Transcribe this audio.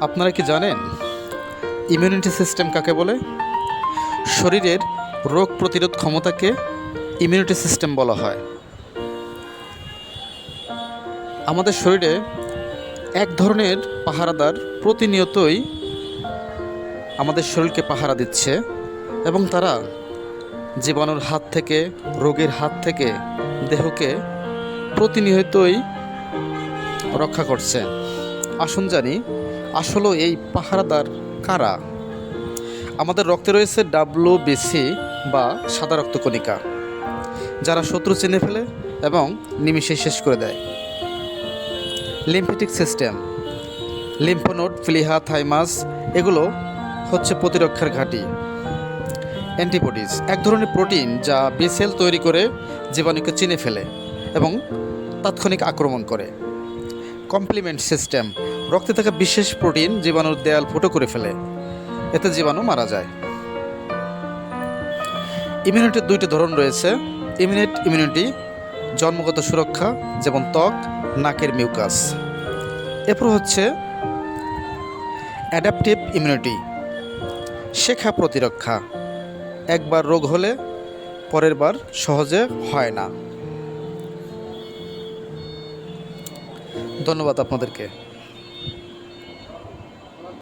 আপনারা কি জানেন ইমিউনিটি সিস্টেম কাকে বলে? শরীরের রোগ প্রতিরোধ ক্ষমতাকে ইমিউনিটি সিস্টেম বলা হয়। আমাদের শরীরে এক ধরনের পাহারাদার প্রতিনিয়তই আমাদের শরীরকে পাহারা দিচ্ছে এবং তারা জীবাণুর হাত থেকে, রোগের হাত থেকে দেহকে প্রতিনিয়তই রক্ষা করছে। আসুন জানি, আসলে এই পাহারাদার কারা? আমাদের রক্তে রয়েছে ডাব্লু বিসি বা সাদা রক্তকণিকা, যারা শত্রু চিনে ফেলে এবং নিমিষে শেষ করে দেয়। লিম্ফেটিক সিস্টেম, লিম্ফোনোড, ফ্লিহা, থাইমাস, এগুলো হচ্ছে প্রতিরক্ষার ঘাঁটি। অ্যান্টিবডিজ, এক ধরনের প্রোটিন যা বিসেল তৈরি করে জীবাণুকে চিনে ফেলে এবং তাৎক্ষণিক আক্রমণ করে। কমপ্লিমেন্ট সিস্টেম রক্তে থাকা বিশেষ প্রোটিন জীবাণুর দেয়াল ফুটো করে ফেলে। এতে জীবাণু মারা যায়। ইমিউনিটির দুইটি ধরন রয়েছে। ইমিউনিট ইমিউনিটি জন্মগত সুরক্ষা, যেমন ত্বক, নাকের মিউকাস এরপর হচ্ছে অ্যাডাপটিভ ইমিউনিটি শেখা প্রতিরক্ষা। একবার রোগ হলে পরের বার সহজে হয় না। ধন্যবাদ আপনাদেরকে।